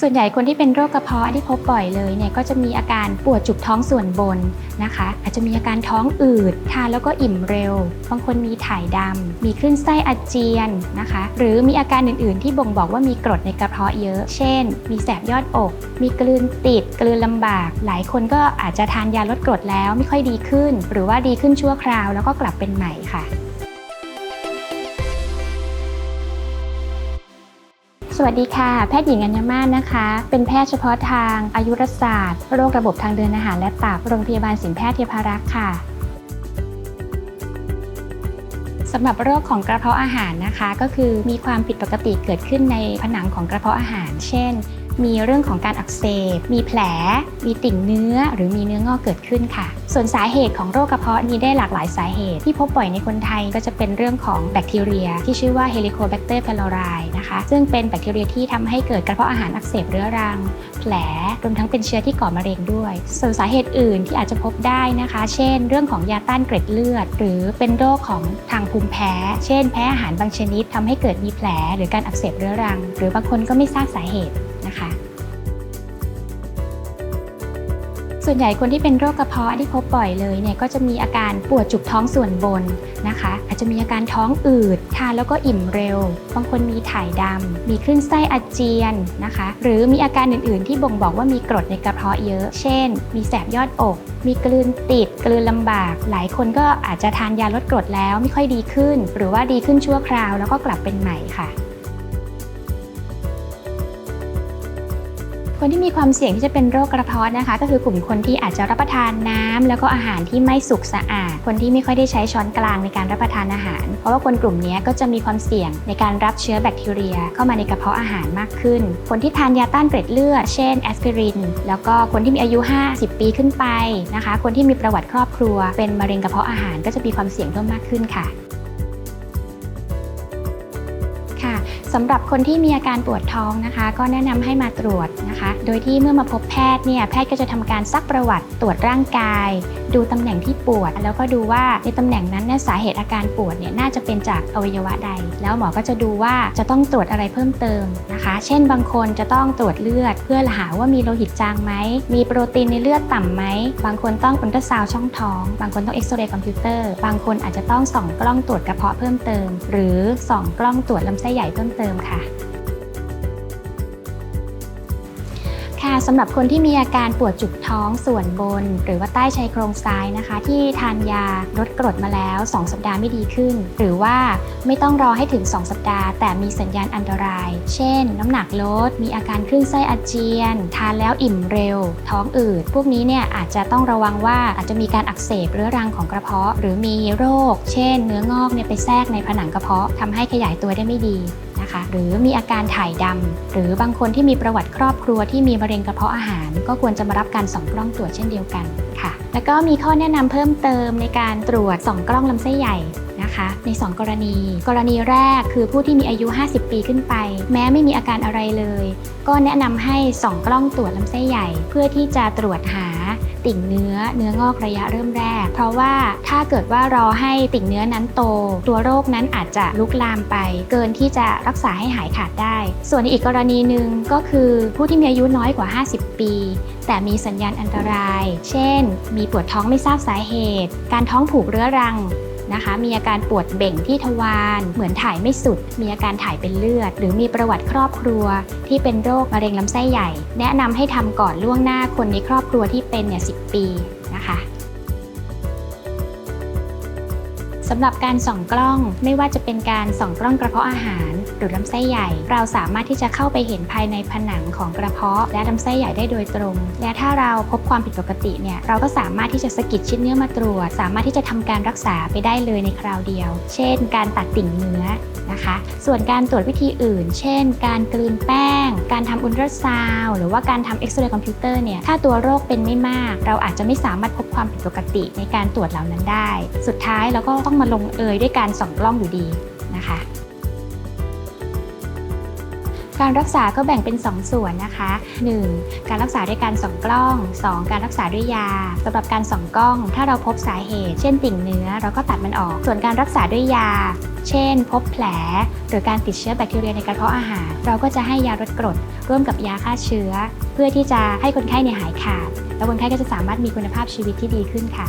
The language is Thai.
ส่วนใหญ่คนที่เป็นโรคกระเพาะที่พบบ่อยเลยเนี่ยก็จะมีอาการปวดจุกท้องส่วนบนนะคะ อาจจะมีอาการท้องอืดทานแล้วก็อิ่มเร็ว บางคนมีถ่ายดำมีคลื่นไส้อาเจียนนะคะ หรือมีอาการอื่นๆ ที่บ่งบอกว่ามีกรดในกระเพาะเยอะ เช่น มีแสบยอดอก มีกลืนติด กลืนลำบาก หลายคนก็อาจจะทานยาลดกรดแล้วไม่ค่อยดีขึ้น หรือว่าดีขึ้นชั่วคราวแล้วก็กลับเป็นใหม่ค่ะ วัสดีค่ะ แพทย์หญิงอัญญมาศนะคะ เป็นแพทย์เฉพาะทางอายุรศาสตร์ โรคระบบทางเดินอาหารและตับ โรงพยาบาลสินแพทย์เทพารักษ์ค่ะสำหรับโรคของกระเพาะอาหารนะคะ ก็คือมีความผิดปกติเกิดขึ้นในผนังของกระเพาะอาหาร เช่น มีเรื่องของการอักเสบ มีแผล มีติ่งเนื้อ หรือมีเนื้องอกเกิดขึ้นค่ะ ส่วนสาเหตุของโรคกระเพาะมีได้หลากหลายสาเหตุ ที่พบบ่อยในคนไทยก็จะเป็นเรื่องของแบคทีเรีย ที่ชื่อว่า Helicobacter pylori นะคะซึ่งเป็นแบคทีเรียที่ทำให้เกิดกระเพาะอาหารอักเสบเรื้อรัง แผลรวมทั้งเป็นเชื้อที่ก่อมะเร็งด้วย ส่วนสาเหตุอื่นที่อาจจะพบได้นะคะ เช่น เรื่องของยาต้านเกล็ดเลือด หรือเป็นโรคของทางภูมิแพ้ เช่น แพ้อาหารบางชนิดทำให้เกิดมีแผลหรือการอักเสบเรื้อรัง หรือบางคนก็ไม่ทราบสาเหตุนะคะ ส่วนใหญ่คนที่เป็นโรคกระเพาะที่พบบ่อยเลยเนี่ยก็จะมีอาการปวดจุกท้องส่วนบนนะคะ อาจจะมีอาการท้องอืดทานแล้วก็อิ่มเร็ว บางคนมีถ่ายดำมีคลื่นไส้อาเจียนนะคะ หรือมีอาการอื่นๆ ที่บ่งบอกว่ามีกรดในกระเพาะเยอะ เช่น มีแสบยอดอก มีกลืนติด กลืนลำบาก หลายคนก็อาจจะทานยาลดกรดแล้วไม่ค่อยดีขึ้น หรือว่าดีขึ้นชั่วคราวแล้วก็กลับเป็นใหม่ค่ะ คนที่มีความเสี่ยงที่จะเป็นโรคกระเพาะนะคะ ก็คือกลุ่มคนที่อาจจะรับประทานน้ำแล้วก็อาหารที่ไม่สุกสะอาด คนที่ไม่ค่อยได้ใช้ช้อนกลางในการรับประทานอาหาร เพราะว่าคนกลุ่มนี้ก็จะมีความเสี่ยงในการรับเชื้อแบคทีเรีย เข้ามาในกระเพาะอาหารมากขึ้น คนที่ทานยาต้านเกล็ดเลือด เช่นแอสไพริน แล้วก็คนที่มีอายุ 50 ปีขึ้นไปนะคะ คนที่มีประวัติครอบครัว เป็นมะเร็งกระเพาะอาหารก็จะมีความเสี่ยงเพิ่มมากขึ้นค่ะ สำหรับคนที่มีอาการปวดท้องนะคะ ก็แนะนำให้มาตรวจนะคะ โดยที่เมื่อมาพบแพทย์เนี่ยแพทย์ก็จะทำการซักประวัติตรวจร่างกาย ดูตำแหน่งที่ปวด แล้วก็ดูว่าในตำแหน่งนั้นเนี่ยสาเหตุอาการปวดเนี่ยน่าจะเป็นจากอวัยวะใด แล้วหมอก็จะดูว่าจะต้องตรวจอะไรเพิ่มเติมนะคะ เช่น บางคนจะต้องตรวจเลือด เพื่อหาว่ามีโลหิตจางไหมมีโปรตีนในเลือดต่ำไหมบางคนต้องอุลตราซาวช่องท้อง บางคนต้องเอ็กซเรย์คอมพิวเตอร์บางคนอาจจะต้องส่องกล้องตรวจกระเพาะเพิ่มเติม หรือส่องกล้องตรวจลำไส้ใหญ่เพิ่มเติมค่ะ ค่ะสำหรับคนที่มีอาการปวดจุกท้องส่วนบน หรือว่าใต้ชายโครงซ้ายนะคะ ที่ทานยาลดกรดมาแล้ว 2 สัปดาห์ไม่ดีขึ้น หรือว่าไม่ต้องรอให้ถึง 2 สัปดาห์ แต่มีสัญญาณอันตราย เช่น น้ำหนักลด มีอาการคลื่นไส้อาเจียน ทานแล้วอิ่มเร็ว ท้องอืด พวกนี้เนี่ยอาจจะต้องระวังว่าอาจจะมีการอักเสบเรื้อรังของกระเพาะ หรือมีโรค เช่น เนื้องอกเนี่ยไปแทรกในผนังกระเพาะทำให้ขยายตัวได้ไม่ดี นะคะ หรือมีอาการถ่ายดำหรือบางคนที่มีประวัติครอบครัวที่มีมะเร็งกระเพาะอาหาร ก็ควรจะมารับการส่องกล้องตรวจเช่นเดียวกันค่ะ แล้วก็มีข้อแนะนำเพิ่มเติมในการตรวจส่องกล้องลำไส้ใหญ่นะคะใน 2 กรณี กรณีแรกคือผู้ที่มีอายุ 50 ปีขึ้นไป แม้ไม่มีอาการอะไรเลย ก็แนะนำให้ส่องกล้องตรวจลำไส้ใหญ่ เพื่อที่จะตรวจหา ติ่งเนื้อเนื้องอกระยะเริ่มแรก เพราะว่าถ้าเกิดว่ารอให้ติ่งเนื้อนั้นโต ตัวโรคนั้นอาจจะลุกลามไป เกินที่จะรักษาให้หายขาดได้ ส่วนอีกกรณีหนึ่งก็คือผู้ที่มีอายุน้อยกว่า 50 ปี แต่มีสัญญาณอันตราย เช่น มีปวดท้องไม่ทราบสาเหตุ การท้องผูกเรื้อรัง นะคะ มีอาการปวดเบ่งที่ทวาร เหมือนถ่ายไม่สุด มีอาการถ่ายเป็นเลือด หรือมีประวัติครอบครัว ที่เป็นโรคมะเร็งลำไส้ใหญ่ แนะนำให้ทำก่อนล่วงหน้าคนในครอบครัวที่เป็นเนี่ยสิปี สำหรับการส่องกล้องไม่ว่าจะเป็นการส่องกล้องกระเพาะอาหาร หรือลำไส้ใหญ่ เราสามารถที่จะเข้าไปเห็นภายในผนังของกระเพาะ และลำไส้ใหญ่ได้โดยตรง และถ้าเราพบความผิดปกติเนี่ยเราก็สามารถที่จะสกิดชิ้นเนื้อมาตรวจ สามารถที่จะทำการรักษาไปได้เลยในคราวเดียว เช่น การตัดติ่งเนื้อ นะคะ ส่วนการตรวจวิธีอื่น เช่น การกลืนแป้ง การทำอุลตราซาวหรือว่าการทำเอ็กซเรย์คอมพิวเตอร์เนี่ยถ้าตัวโรคเป็นไม่มาก เราอาจจะไม่สามารถพบความผิดปกติในการตรวจเหล่านั้นได้ สุดท้ายเราก็ต้องมาลงเอยด้วยการส่องกล้องอยู่ดีนะคะการรักษาก็แบ่งเป็น 2 ส่วนนะคะ 1. การรักษาด้วยการส่องกล้อง 2. การรักษาด้วยยาสำหรับการส่องกล้อง ถ้าเราพบสาเหตุ เช่นติ่งเนื้อ เราก็ตัดมันออก ส่วนการรักษาด้วยยา เช่น พบแผลหรือการติดเชื้อแบคทีเรียในกระเพาะอาหาร เราก็จะให้ยาลดกรด ร่วมกับยาฆ่าเชื้อ เพื่อที่จะให้คนไข้เนี่ยหายขาด แล้วคนไข้ก็จะสามารถมีคุณภาพชีวิตที่ดีขึ้นค่ะ